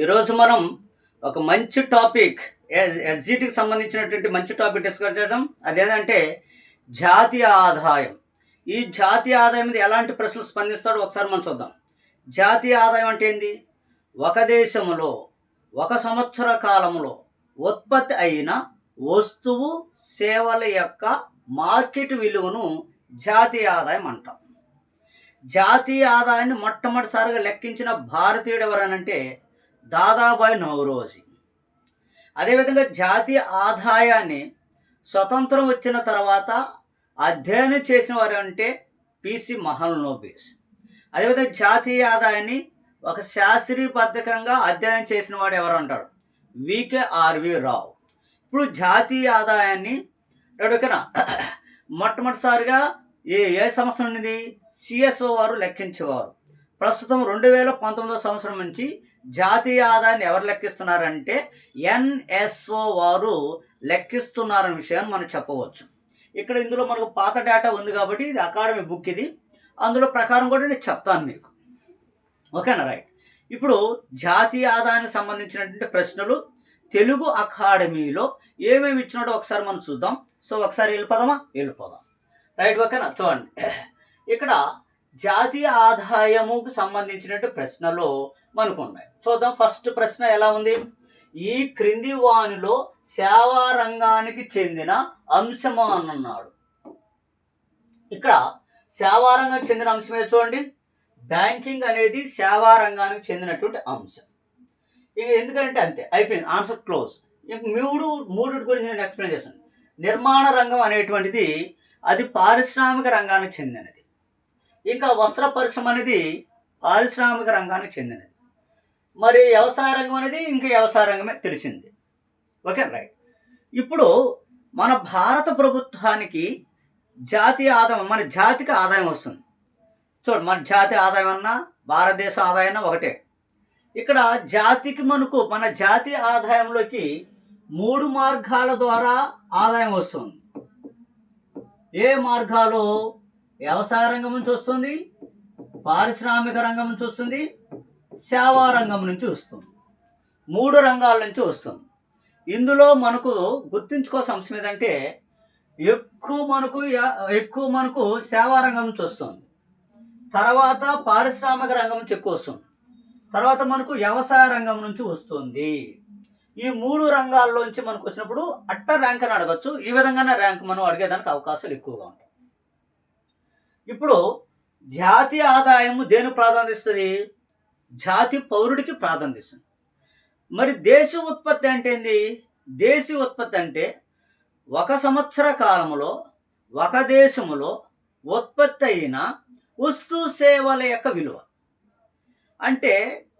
ఈరోజు మనం ఒక మంచి టాపిక్ ఎస్జిటికి సంబంధించినటువంటి మంచి టాపిక్ డిస్కస్ చేయడం అదేంటంటే జాతీయ ఆదాయం. ఈ జాతీయ ఆదాయం మీద ఎలాంటి ప్రశ్నలు స్పందిస్తాడో ఒకసారి మనం చూద్దాం. జాతీయ ఆదాయం అంటే ఏంది? ఒక దేశంలో ఒక సంవత్సర కాలంలో ఉత్పత్తి అయిన వస్తువు సేవల యొక్క మార్కెట్ విలువను జాతీయ ఆదాయం అంటాం. జాతీయ ఆదాయాన్ని మొట్టమొదటిసారిగా లెక్కించిన భారతీయుడు ఎవరనంటే దాదాబాయ్ నౌరోజీ అదేవిధంగా జాతీయ ఆదాయాన్ని స్వతంత్రం వచ్చిన తర్వాత అధ్యయనం చేసిన వారు అంటే పిసి మహల్నోబిస్. అదేవిధంగా జాతీయ ఆదాయాన్ని ఒక శాస్త్రీయ పథకంగా అధ్యయనం చేసిన వాడు ఎవరు అంటాడు వికే ఆర్వి రావు. ఇప్పుడు జాతీయ ఆదాయాన్ని ఓకేనా? మొట్టమొదటిసారిగా ఏ ఏ సంవత్సరం అనేది సిఎస్ఓ వారు లెక్కించేవారు. ప్రస్తుతం రెండు వేల పంతొమ్మిదో సంవత్సరం నుంచి జాతీయ ఆదాయాన్ని ఎవరు లెక్కిస్తున్నారంటే ఎన్ఎస్ఓ వారు లెక్కిస్తున్నారనే విషయాన్ని మనం చెప్పవచ్చు. ఇక్కడ ఇందులో మనకు పాత డేటా ఉంది కాబట్టి ఇది అకాడమీ బుక్ ఇది. అందులో ప్రకారం కూడా నేను చెప్తాను మీకు. ఓకేనా? రైట్. ఇప్పుడు జాతీయ ఆదాయానికి సంబంధించినటువంటి ప్రశ్నలు తెలుగు అకాడమీలో ఏమేమి ఇచ్చినాడో ఒకసారి మనం చూద్దాం. సో ఒకసారి వెళ్ళిపోదామా? వెళ్ళిపోదాం. రైట్ ఓకేనా? చూడండి. ఇక్కడ జాతీయ ఆదాయముకు సంబంధించినట్టు ప్రశ్నలు మనకు ఉన్నాయి చూద్దాం ఫస్ట్ ప్రశ్న ఎలా ఉంది? ఈ క్రింది వానిలో సేవా రంగానికి చెందిన అంశము అని అన్నాడు. ఇక్కడ సేవా రంగానికి చెందిన అంశం ఏదో చూడండి? బ్యాంకింగ్ అనేది సేవా రంగానికి చెందినటువంటి అంశం. ఇక ఎందుకంటే అంతే అయిపోయింది ఆన్సర్ క్లోజ్ ఇంక మూడు మూడు గురించి నేను ఎక్స్ప్లెయిన్ చేస్తాను. నిర్మాణ రంగం అనేటువంటిది అది పారిశ్రామిక రంగానికి చెందినది. ఇంకా వస్త్ర పరిశ్రమ అనేది పారిశ్రామిక రంగానికి చెందినది. మరి వ్యవసాయ రంగం అనేది ఇంకా వ్యవసాయ రంగమే తెలిసింది. Okay right. ఇప్పుడు మన భారత ప్రభుత్వానికి జాతీయ ఆదాయం మన జాతికి ఆదాయం వస్తుంది. చూడు మన జాతీయ ఆదాయం అన్నా భారతదేశ ఆదాయం అన్నా ఒకటే. ఇక్కడ జాతికి మనకు మన జాతీయ ఆదాయంలోకి మూడు మార్గాల ద్వారా ఆదాయం వస్తుంది. ఏ మార్గాలు? వ్యవసాయ రంగం నుంచి వస్తుంది పారిశ్రామిక రంగం నుంచి వస్తుంది సేవా రంగం నుంచి వస్తుంది. మూడు రంగాల నుంచి వస్తుంది. ఇందులో మనకు గుర్తుంచుకోవాల్సిన అంశం ఏదంటే ఎక్కువ మనకు ఎక్కువ మనకు సేవా రంగం నుంచి వస్తుంది. తర్వాత పారిశ్రామిక రంగం నుంచి ఎక్కువ వస్తుంది. తర్వాత మనకు వ్యవసాయ రంగం నుంచి వస్తుంది. ఈ మూడు రంగాల్లోంచి మనకు వచ్చినప్పుడు అట్ట ర్యాంక్ అని అడగచ్చు. ఈ విధంగానే ర్యాంక్ మనం అడిగేదానికి అవకాశాలు ఎక్కువగా ఉంటాయి. ఇప్పుడు జాతీయ ఆదాయము దేని ప్రాధాన్యత ఇస్తుంది? జాతి పౌరుడికి ప్రాధాన్యత ఇస్తుంది. మరి దేశ ఉత్పత్తి అంటే ఏంది? దేశీయ ఉత్పత్తి అంటే ఒక సంవత్సర కాలంలో ఒక దేశములో ఉత్పత్తి అయిన వస్తు సేవల యొక్క విలువ. అంటే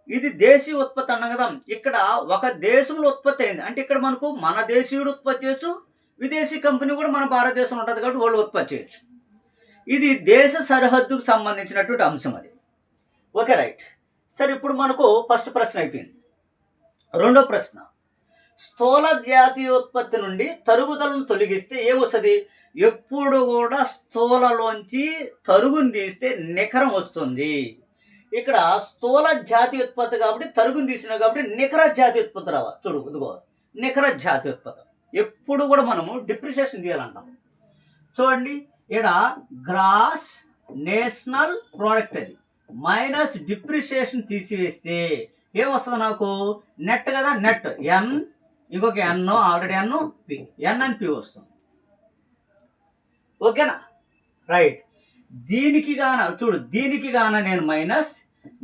ఇది దేశీయ ఉత్పత్తి అన్నాం కదా. ఇక్కడ ఒక దేశంలో ఉత్పత్తి అయింది. అంటే ఇక్కడ మనకు మన దేశీయుడు ఉత్పత్తి చేయొచ్చు విదేశీ కంపెనీ కూడా మన భారతదేశంలో ఉంటుంది కాబట్టి వాళ్ళు ఉత్పత్తి చేయొచ్చు. ఇది దేశ సరిహద్దుకు సంబంధించినటువంటి అంశం అది. ఓకే రైట్ సరే ఇప్పుడు మనకు ఫస్ట్ ప్రశ్న అయిపోయింది. రెండో ప్రశ్న. స్థూల జాతీయోత్పత్తి నుండి తరుగుదలను తొలగిస్తే ఏమొస్తుంది? ఎప్పుడు కూడా స్థూలలోంచి తరుగుని తీస్తే నికరం వస్తుంది. ఇక్కడ స్థూల జాతీయోత్పత్తి కాబట్టి తరుగుని తీసిన కాబట్టి నికర జాతీయోత్పత్తి రావాలి. చూడు ఇదిగో నికర జాతీయోత్పత్తి. ఎప్పుడు కూడా మనము డిప్రిషియేషన్ తీయాలంటాం. చూడండి ఇక్కడ గ్రాస్ నేషనల్ ప్రోడక్ట్ అది. మైనస్ డిప్రిషియేషన్ తీసివేస్తే ఏమొస్తుంది నాకు? నెట్ కదా నెట్. ఎన్ ఇంకొక ఎన్ ఆల్రెడీ ఎన్ పి ఎన్ అని పి వస్తుంది ఓకేనా? రైట్ దీనికి గాన చూడు దీనికి గాన నేను minus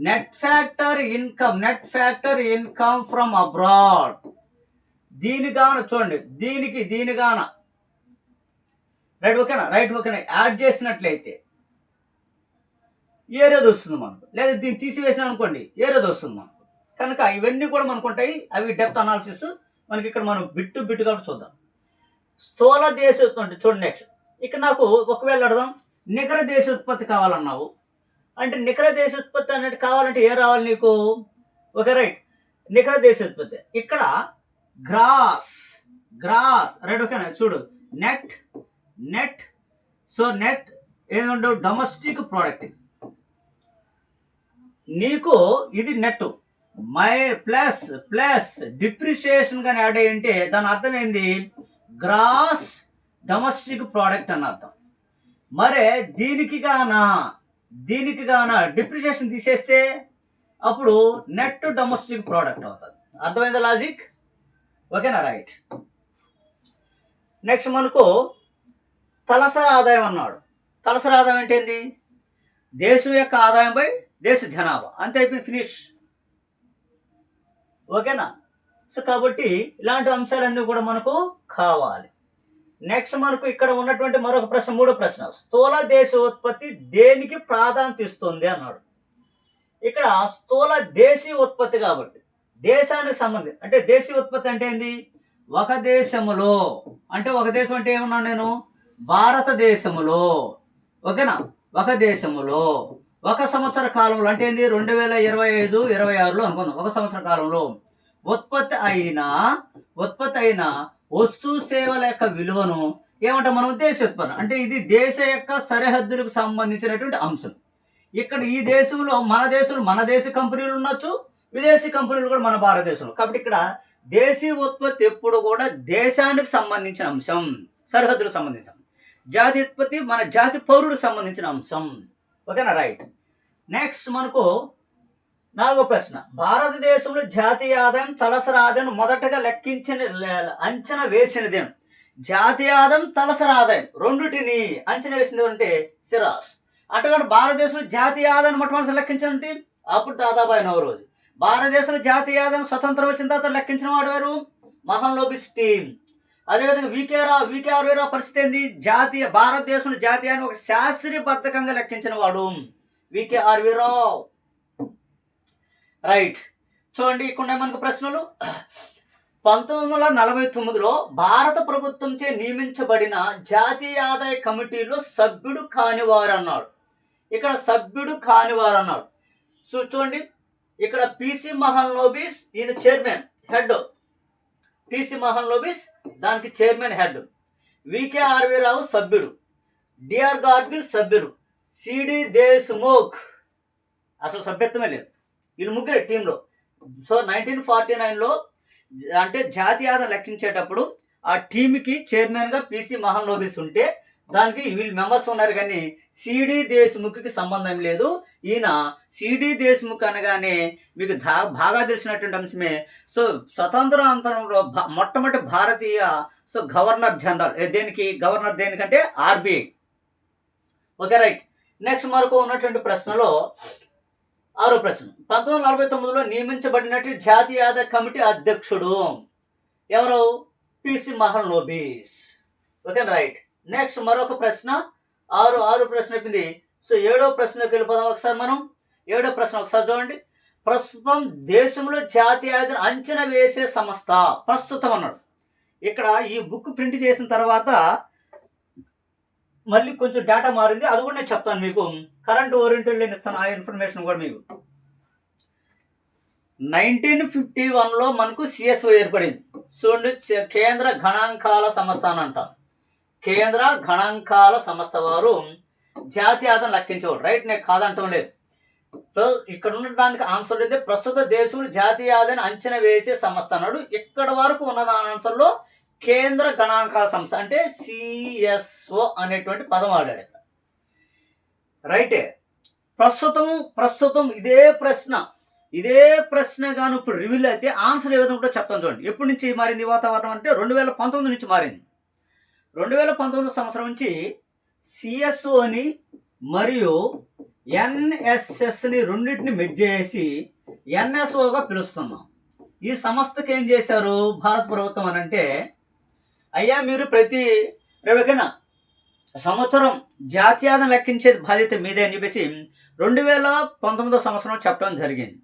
net factor income net factor income from abroad. దీని గాన చూడండి దీనికి దీని గాన. రైట్ ఓకేనా? రైట్ ఓకేనా? యాడ్ చేసినట్లయితే ఏరేది వస్తుంది మనకు? లేదా దీన్ని తీసివేసిన అనుకోండి ఏరేది వస్తుంది మనకు? కనుక ఇవన్నీ కూడా మనకు ఉంటాయి. అవి డెప్త్ అనాలిసిస్ మనకి ఇక్కడ మనం బిట్టు బిట్టు కాబట్టి చూద్దాం. స్థూల దేశ ఉత్పత్తి. చూడండి నెక్స్ట్ ఇక్కడ నాకు ఒకవేళ అడదాం. నికర దేశ ఉత్పత్తి కావాలన్నావు. అంటే నికర దేశ ఉత్పత్తి అనేది కావాలంటే ఏ రావాలి నీకు? ఓకే రైట్ నికర దేశ ఉత్పత్తి. ఇక్కడ గ్రాస్. గ్రాస్. రైట్ ఓకేనా చూడు. నెట్. నెట్. So net. ఏమంటావు డొమెస్టిక్ ప్రోడక్ట్. నీకు ఇది net my plus plus depreciation కానీ యాడ్ అయ్యి ఉంటే దాని అర్థం ఏంది? గ్రాస్ డొమెస్టిక్ ప్రోడక్ట్ అని అర్థం. మరే దీనికి గాన? దీనికి గాన డిప్రిషియేషన్ తీసేస్తే అప్పుడు నెట్ డొమెస్టిక్ ప్రోడక్ట్ అవుతుంది. అర్థమైందా లాజిక్ ఓకేనా? రైట్ నెక్స్ట్ మనకు తలసరి ఆదాయం అన్నాడు. తలసరి ఆదాయం అంటే ఏంది? దేశం యొక్క ఆదాయంపై దేశ జనాభా. అంతే అయిపోయింది ఫినిష్ ఓకేనా? సో కాబట్టి ఇలాంటి అంశాలన్నీ కూడా మనకు కావాలి. నెక్స్ట్ మనకు ఇక్కడ ఉన్నటువంటి మరొక ప్రశ్న మూడో ప్రశ్న. స్థూల దేశోత్పత్తి దేనికి ప్రాధాన్యత ఇస్తుంది అన్నాడు. ఇక్కడ స్థూల దేశీయ ఉత్పత్తి కాబట్టి దేశానికి సంబంధించి అంటే దేశీయ ఉత్పత్తి అంటే ఏంది? ఒక దేశములో అంటే ఒక దేశం అంటే ఏమన్నాను నేను? భారతదేశములో. ఓకేనా? ఒక దేశములో. ఒక సంవత్సర కాలంలో అంటే ఏంది? రెండు వేల ఇరవై ఐదు ఇరవై ఆరులో అనుకుందాం. ఒక సంవత్సర కాలంలో ఉత్పత్తి అయిన ఉత్పత్తి అయిన వస్తు సేవల యొక్క విలువను ఏమంటాం మనం? దేశ ఉత్పన్నం. అంటే ఇది దేశ యొక్క సరిహద్దులకు సంబంధించినటువంటి అంశం. ఇక్కడ ఈ దేశంలో మన దేశంలో మన దేశ కంపెనీలు ఉండొచ్చు విదేశీ కంపెనీలు కూడా మన భారతదేశంలో. కాబట్టి ఇక్కడ దేశీయ ఉత్పత్తి ఎప్పుడు కూడా దేశానికి సంబంధించిన అంశం సరిహద్దులకు సంబంధించిన జాతి ఉత్పత్తి మన జాతి పౌరుడికి సంబంధించిన అంశం. ఓకేనా? రైట్. నెక్స్ట్ మనకు నాలుగో ప్రశ్న. భారతదేశంలో జాతీయ ఆదాయం తలసరి ఆదాయం మొదటగా లెక్కించిన అంచనా వేసినది జాతీయ ఆదాయం తలసరి ఆదాయం రెండుటిని అంచనా వేసింది అంటే సిరాస్. అటువంటి భారతదేశంలో జాతీయ ఆదాయం మొట్టమొదటి లెక్కించాలంటే అప్పుడు దాదాబాయి నవరోజు భారతదేశంలో జాతీయ ఆదాయం స్వతంత్రం వచ్చిన తర్వాత లెక్కించిన వాడు వారు మహన్లోబిస్ టీమ్ అదేవిధంగా వికేరా వికేఆర్వీరావు పరిస్థితి ఏంది? జాతీయ భారతదేశంలో జాతీయాన్ని ఒక శాస్త్రీయబద్ధకంగా లెక్కించిన వాడు. వికేఆర్వీరావు రైట్ చూడండి ఇక్కడ ఉన్నాయి మనకు ప్రశ్నలు. పంతొమ్మిది వందల నలభై తొమ్మిదిలో భారత ప్రభుత్వంచే నియమించబడిన జాతీయ ఆదాయ కమిటీలో సభ్యుడు కానివారు అన్నాడు ఇక్కడ సభ్యుడు కానివారు అన్నాడు సో చూడండి ఇక్కడ పిసి మహన్ లోబీస్ ఈయన chairman head PC Mahalanobis దానికి చైర్మన్ హెడ్ వికే ఆర్వీరావు సభ్యుడు. డిఆర్ గాడ్గిల్ సభ్యుడు. సిడి దేశ్ముఖ్ అసలు సభ్యత్వమే లేదు. వీళ్ళు ముగ్గురే టీంలో. సో నైన్టీన్ ఫార్టీ నైన్లో అంటే జాతీయ లెక్కించేటప్పుడు ఆ టీంకి చైర్మన్గా పిసి మహన్ లోబీస్ ఉంటే దానికి వీళ్ళు మెంబర్స్ ఉన్నారు కానీ సిడి దేశ్ముఖ్కి సంబంధం లేదు. ఈయన సిడి దేశ్ముఖ్ అనగానే మీకు దా బాగా తెలిసినటువంటి అంశమే. సో స్వతంత్రాంతరంలో భా- మొట్టమొదటి భారతీయ సో గవర్నర్ జనరల్ దేనికి? గవర్నర్ దేనికంటే ఆర్బీఐ. Okay right. నెక్స్ట్ మరొక ఉన్నటువంటి ప్రశ్నలో ఆరో ప్రశ్న. పంతొమ్మిది వందల నలభై తొమ్మిదిలో నియమించబడినటువంటి జాతీయ ఆదాయ కమిటీ అధ్యక్షుడు ఎవరు? PC Mahalanobis okay right next మరొక ప్రశ్న. ఆరు ఆరు ప్రశ్న అయిపోయింది. సో ఏడో ప్రశ్నకి వెళ్ళిపోదాం ఒకసారి మనం. ఏడో ప్రశ్న ఒకసారి చూడండి. ప్రస్తుతం దేశంలో జాతీయ ఆదాయం అంచనా వేసే సంస్థ ప్రస్తుతం అన్నాడు. ఇక్కడ ఈ బుక్ ప్రింట్ చేసిన తర్వాత మళ్ళీ కొంచెం డేటా మారింది అది కూడా నేను చెప్తాను మీకు. కరెంట్ ఓరియంటెడ్ నేను ఇస్తాను ఆ ఇన్ఫర్మేషన్ కూడా మీకు. నైన్టీన్ ఫిఫ్టీ వన్లో మనకు సిఎస్ఓ ఏర్పడింది. చూడండి కేంద్ర గణాంకాల సంస్థ అని అంటాం. కేంద్ర గణాంకాల సంస్థ వారు జాతీయ ఆదాయం లెక్కించేవాడు రైట్ నేను కాదంటం లేదు. సో ఇక్కడ ఉన్న దానికి ఆన్సర్ అయితే ప్రస్తుత దేశంలో జాతీయ ఆదాయాన్ని అంచనా వేసే సంస్థ అన్నాడు. ఇక్కడ వరకు ఉన్న దాని ఆన్సర్లో కేంద్ర గణాంకాల సంస్థ అంటే సిఎస్ఓ అనేటువంటి పదం వాడాడు. ఇక్కడ రైటే ప్రస్తుతం ప్రస్తుతం ఇదే ప్రశ్న ఇదే ప్రశ్న గాను ఇప్పుడు రివీల్ అయితే ఆన్సర్ ఏ విధంగా చెప్తాను చూడండి. ఎప్పటి నుంచి మారింది వాతావరణం అంటే రెండు వేల పంతొమ్మిది నుంచి మారింది. రెండు వేల పంతొమ్మిది సంవత్సరం నుంచి సిఎస్ఓని మరియు ఎన్ఎస్ఎస్ని రెండింటిని మెజ్ చేసి ఎన్ఎస్ఓగా పిలుస్తున్నాం. ఈ సంస్థకి ఏం చేశారు? భారత ప్రభుత్వం అని అంటే అయ్యా మీరు ప్రతి రేపకైనా సంవత్సరం జాతీయాన్ని లెక్కించే బాధ్యత మీదే అని చెప్పేసి రెండు వేల పంతొమ్మిదో సంవత్సరం చెప్పడం జరిగింది.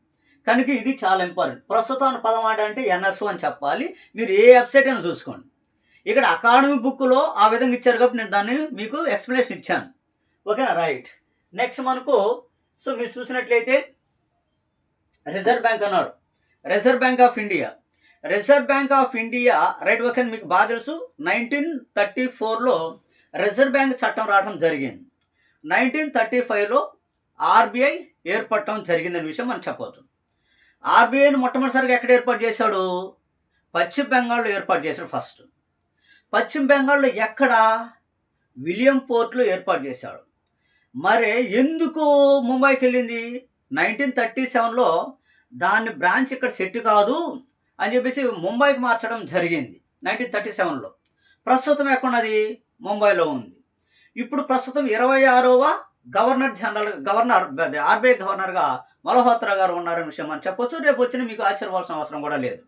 కనుక ఇది చాలా ఇంపార్టెంట్ ప్రస్తుతం పదమాట పదం అంటే ఎన్ఎస్ఓ అని చెప్పాలి. మీరు ఏ వెబ్సైట్ అయినా చూసుకోండి. ఇక్కడ అకాడమీ బుక్లో ఆ విధంగా ఇచ్చారు కాబట్టి నేను దాన్ని మీకు ఎక్స్ప్లెనేషన్ ఇచ్చాను. ఓకేనా? రైట్. నెక్స్ట్ మనకు సో మీరు చూసినట్లయితే రిజర్వ్ బ్యాంక్ అన్నాడు. Reserve bank of India. Reserve bank of India right okay మీకు బాగా తెలుసు. నైన్టీన్ థర్టీ ఫోర్లో రిజర్వ్ బ్యాంక్ చట్టం రావడం జరిగింది. నైన్టీన్ థర్టీ ఫైవ్లో ఆర్బీఐ ఏర్పడటం జరిగిందనే విషయం మనం చెప్పవచ్చు. ఆర్బీఐని మొట్టమొదటిసారిగా ఎక్కడ ఏర్పాటు చేశాడు? పశ్చిమ బెంగాల్లో ఏర్పాటు చేశాడు ఫస్ట్ పశ్చిమ బెంగాల్లో ఎక్కడ? విలియం పోర్ట్లో ఏర్పాటు చేశాడు. మరి ఎందుకు ముంబైకి వెళ్ళింది? నైన్టీన్ థర్టీ సెవెన్లో దాని బ్రాంచ్ ఇక్కడ సెట్ కాదు. అని చెప్పేసి ముంబైకి మార్చడం జరిగింది నైన్టీన్ థర్టీ సెవెన్లో. ప్రస్తుతం ఎక్కడున్నది? ముంబైలో ఉంది. ఇప్పుడు ప్రస్తుతం ఇరవై ఆరవ గవర్నర్ జనరల్ గవర్నర్ ఆర్బీఐ గవర్నర్గా మల్హోత్రా గారు ఉన్నారనే విషయం మనం చెప్పొచ్చు. రేపు వచ్చిన మీకు ఆశ్చర్యపోవాల్సిన అవసరం కూడా లేదు.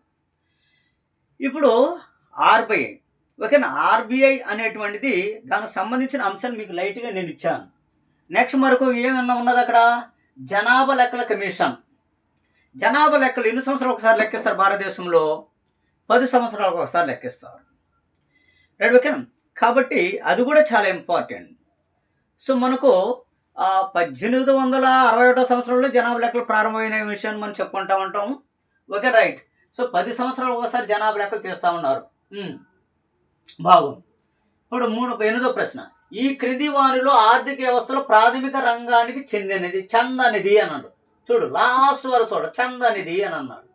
ఇప్పుడు ఆర్బీఐ ఓకేనా? ఆర్బీఐ అనేటువంటిది దానికి సంబంధించిన అంశాలు మీకు లైట్గా నేను ఇచ్చాను. నెక్స్ట్ మరొక ఏమన్నా ఉన్నది అక్కడ? జనాభా లెక్కల కమిషన్. జనాభా లెక్కలు ఎన్ని సంవత్సరాలు ఒకసారి లెక్కిస్తారు భారతదేశంలో? పది సంవత్సరాలకు ఒకసారి లెక్కిస్తారు. రైట్ ఓకేనా? కాబట్టి అది కూడా చాలా ఇంపార్టెంట్. సో మనకు పద్దెనిమిది వందల అరవై ఒకటో సంవత్సరంలో జనాభా లెక్కలు ప్రారంభమైన విషయాన్ని మనం చెప్పుకుంటా ఉంటాం. Okay right. సో పది సంవత్సరాలు ఒకసారి జనాభా లెక్కలు తీస్తూ ఉన్నారు. బాగుంది. ఇప్పుడు మూడు ఎనిమిదో ప్రశ్న. ఈ క్రింది వారిలో ఆర్థిక వ్యవస్థలో ప్రాథమిక రంగానికి చెందినది చందనిది అన్నాడు చూడు లాస్ట్ వరకు చూడు చందనిది అని అన్నాడు.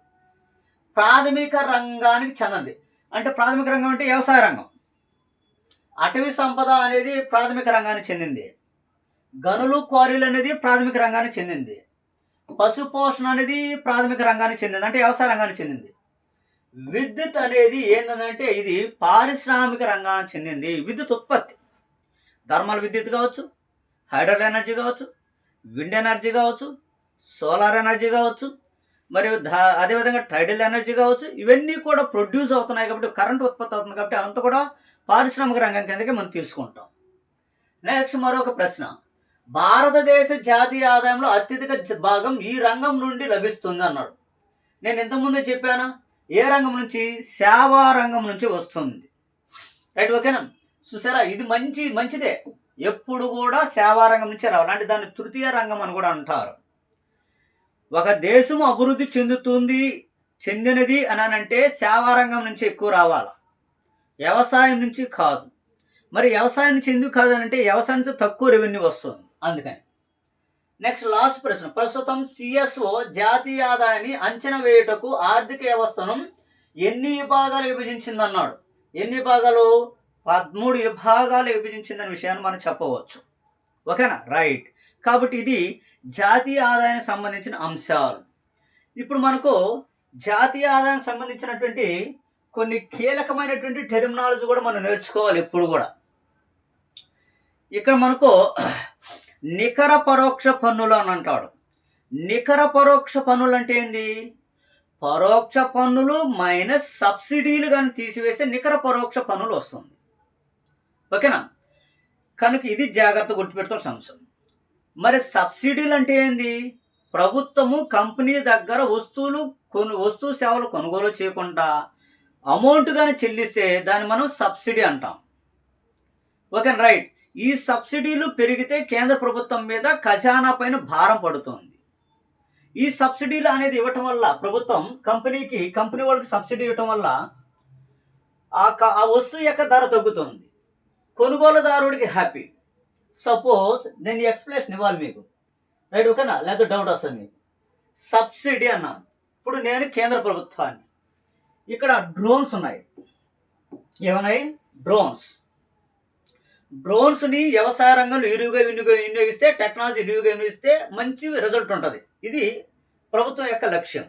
ప్రాథమిక రంగానికి చెందంది అంటే ప్రాథమిక రంగం అంటే వ్యవసాయ రంగం. అటవీ సంపద అనేది ప్రాథమిక రంగానికి చెందింది. గనులు క్వారీలు అనేది ప్రాథమిక రంగానికి చెందింది. పశు పోషణ అనేది ప్రాథమిక రంగానికి చెందింది అంటే వ్యవసాయ రంగానికి చెందింది. విద్యుత్ అనేది ఏంటంటే ఇది పారిశ్రామిక రంగానికి చెందింది. విద్యుత్ ఉత్పత్తి. థర్మల్ విద్యుత్ కావచ్చు హైడ్రల్ ఎనర్జీ కావచ్చు విండ్ ఎనర్జీ కావచ్చు సోలార్ ఎనర్జీ కావచ్చు మరియు దా అదేవిధంగా టైడల్ ఎనర్జీ కావచ్చు ఇవన్నీ కూడా ప్రొడ్యూస్ అవుతున్నాయి కాబట్టి కరెంట్ ఉత్పత్తి అవుతుంది కాబట్టి అంత కూడా పారిశ్రామిక రంగం కిందకి మనం తీసుకుంటాం. నెక్స్ట్ మరొక ప్రశ్న. భారతదేశ జాతీయ ఆదాయంలో అత్యధిక భాగం ఈ రంగం నుండి లభిస్తుంది అన్నాడు. నేను ఇంతకుముందే చెప్పానా? ఏ రంగం నుంచి? సేవా రంగం నుంచి వస్తుంది. రైట్ ఓకేనా? చూసారా? ఇది మంచి మంచిదే. ఎప్పుడు కూడా సేవా రంగం నుంచే రావాలి. అంటే దాన్ని తృతీయ రంగం అని కూడా అంటారు. ఒక దేశం అభివృద్ధి చెందుతుంది చెందినది అని అంటే సేవారంగం నుంచి ఎక్కువ రావాలి? వ్యవసాయం నుంచి కాదు. మరి వ్యవసాయం నుంచి ఎందుకు కాదు అంటే వ్యవసాయం నుంచి తక్కువ రెవెన్యూ వస్తుంది. అందుకని. నెక్స్ట్ లాస్ట్ ప్రశ్న. ప్రస్తుతం సిఎస్ఓ జాతీయ ఆదాయాన్ని అంచనా వేయుటకు ఆర్థిక వ్యవస్థను ఎన్ని విభాగాలు విభజించిందన్నాడు? ఎన్ని విభాగాలు? పదమూడు విభాగాలు విభజించిందనే విషయాన్ని మనం చెప్పవచ్చు. ఓకేనా? రైట్ కాబట్టి ఇది జాతీయ ఆదాయానికి సంబంధించిన అంశాలు. ఇప్పుడు మనకు జాతీయ ఆదాయానికి సంబంధించినటువంటి కొన్ని కీలకమైనటువంటి టెర్మినాలజీ కూడా మనం నేర్చుకోవాలి ఎప్పుడు కూడా. ఇక్కడ మనకు నికర పరోక్ష పన్నులు అని అంటాడు. నికర పరోక్ష పన్నులు అంటే ఏంది? పరోక్ష పన్నులు మైనస్ సబ్సిడీలు కానీ తీసివేస్తే నికర పరోక్ష పన్నులు వస్తుంది. ఓకేనా? కనుక ఇది జాగ్రత్త గుర్తుపెట్టుకోవాల్సిన అంశం. మరి సబ్సిడీలు అంటే ఏంది? ప్రభుత్వము కంపెనీ దగ్గర వస్తువులు కొను వస్తు సేవలు కొనుగోలు చేయకుండా అమౌంట్ కానీ చెల్లిస్తే దాన్ని మనం సబ్సిడీ అంటాం. Okay right. ఈ సబ్సిడీలు పెరిగితే కేంద్ర ప్రభుత్వం మీద ఖజానా పైన భారం పడుతుంది. ఈ సబ్సిడీలు అనేది ఇవ్వటం వల్ల ప్రభుత్వం కంపెనీకి కంపెనీ వాళ్ళకి సబ్సిడీ ఇవ్వటం వల్ల ఆ క- ఆ వస్తువు యొక్క ధర తగ్గుతుంది. కొనుగోలుదారుడికి హ్యాపీ. సపోజ్ నేను ఎక్స్ప్లెనేషన్ ఇవ్వాలి మీకు. రైట్ ఓకేనా? లేదా డౌట్ వస్తుంది మీకు. సబ్సిడీ అన్నాను. ఇప్పుడు నేను కేంద్ర ప్రభుత్వాన్ని. ఇక్కడ డ్రోన్స్ ఉన్నాయి. ఏమన్నాయి? డ్రోన్స్. డ్రోన్స్ని వ్యవసాయ రంగంలో ఇరువుగా వినియోగ వినియోగిస్తే టెక్నాలజీ ఇరువుగా వినియోగిస్తే మంచి రిజల్ట్ ఉంటుంది. ఇది ప్రభుత్వం యొక్క లక్ష్యం.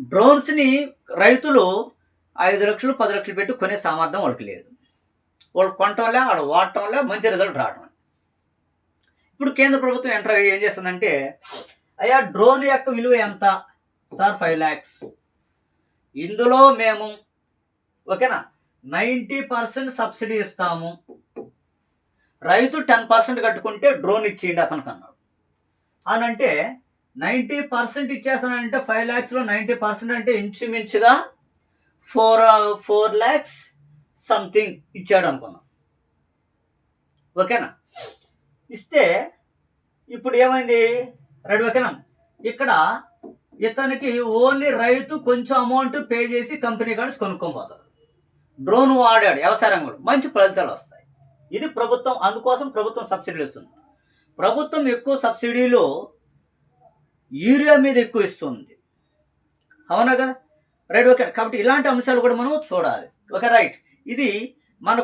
డ్రోన్స్ని రైతులు ఐదు లక్షలు పది లక్షలు పెట్టి కొనే సామర్థ్యం వాళ్ళకి లేదు. వాళ్ళు కొనటంలే ఆడ వాడటంలే మంచి రిజల్ట్ రావడం ఇప్పుడు కేంద్ర ప్రభుత్వం ఎంటర్ ఏం చేస్తుందంటే అయ్యా డ్రోన్ యొక్క విలువ ఎంత? సార్ ఫైవ్ ల్యాక్స్ ఇందులో మేము ఓకేనా? నైంటీ పర్సెంట్ సబ్సిడీ ఇస్తాము. రైతు టెన్ పర్సెంట్ కట్టుకుంటే డ్రోన్ ఇచ్చేయండి అతనికి అన్నాడు. అని అంటే నైంటీ పర్సెంట్ ఇచ్చేస్తానంటే ఫైవ్ ల్యాక్స్లో నైంటీ పర్సెంట్ అంటే ఇంచుమించుగా ఫోర్ ఫోర్ ల్యాక్స్ సంథింగ్ ఇచ్చాడు అనుకుందాం ఓకేనా? ఇస్తే ఇప్పుడు ఏమైంది? రెడీ ఓకేనా? ఇక్కడ ఇతనికి ఓన్లీ రైతు కొంచెం అమౌంట్ పే చేసి కంపెనీ కానీ కొనుక్కోబోతాడు డ్రోన్ వాడాడు వ్యవసాయ రంగంలో మంచి ఫలితాలు వస్తాయి. ఇది ప్రభుత్వం అందుకోసం ప్రభుత్వం సబ్సిడీలు ఇస్తుంది. ప్రభుత్వం ఎక్కువ సబ్సిడీలు యూరియా మీద ఎక్కువ ఇస్తుంది. అవునా కదా? రైట్ ఓకే కాబట్టి ఇలాంటి అంశాలు కూడా మనం చూడాలి. Okay right. ఇది మన